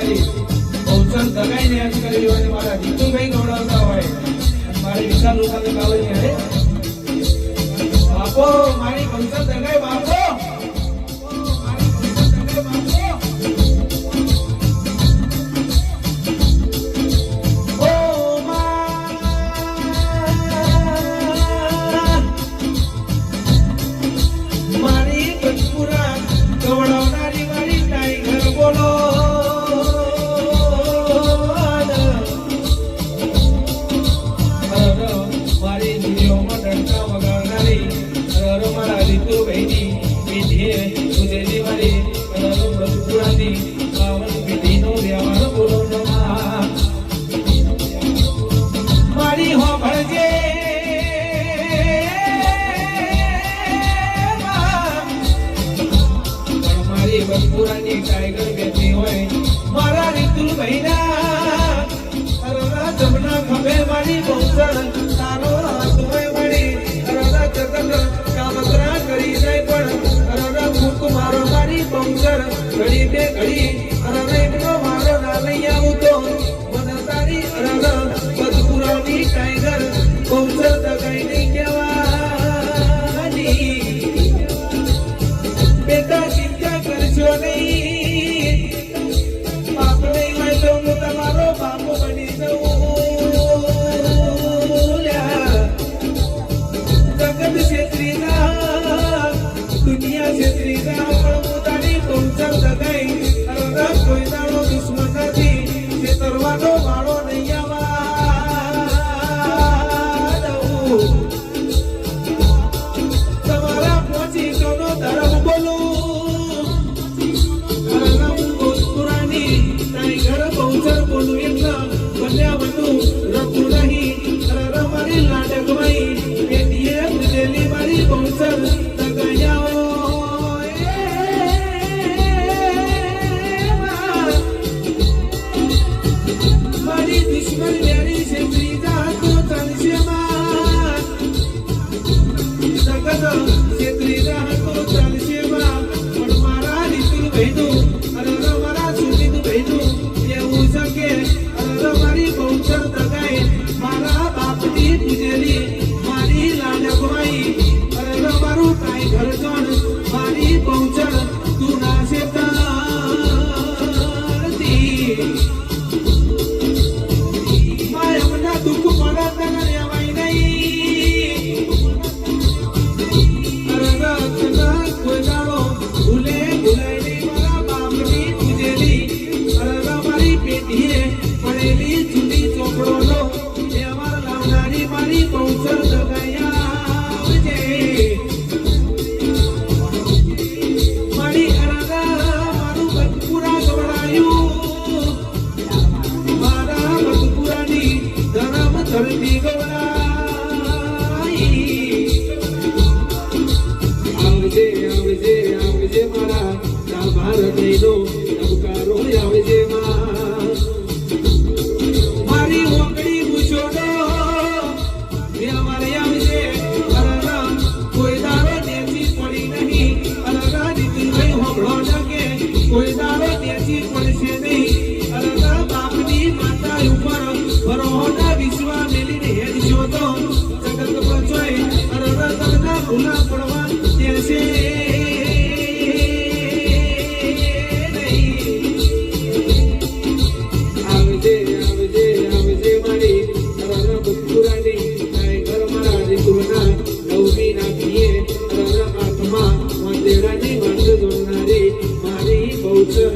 મારી બહુચર દગાઈને યાદ કરી હોય અને મારા જીતુભાઈ ગવડાવતા હોય અને મારી વિશાલ લોકોને કાવડી હે બાપો મારી બહુચર દગાઈ બાપો મારી હોભળજે મારી બનપુરાની ટાઈગર બેઠી હોય, મારા રીતુલ ભાઈના અરરા જમના ખભે મારી હાથ હોય મળી અરરા જગત કામતરા કરી જાય પણ અરરા મારો મારી બહુચર ઘડી બે ઘડી કરશો નહીં બાપ નહીં તો હું તમારો બાપ બની જવું. જગત છેતરીના, દુનિયા છેતરીના, પણ હું તારી પહોંચર દગાઈ. અરર કોઈ દાડો દુશ્મન નથી, છેતરવાનો વાળો નહીં મારી માય અમના દુઃખ મળે લાવનારી મારી નહીં ધરતી માતા ઉપર ભરોના વિશ્વા મેલીને હેડ જોતો જગત પહોંચોય. અરરા તરના ભૂલા પડવા આવજે આવજે આવજે મારી અરર બુકુરાની કાય ઘર મારા રીતુના, નવમી નાખીએ અરર આત્મા. મંદિરાની વાંધ જોનારી મારી બહુચર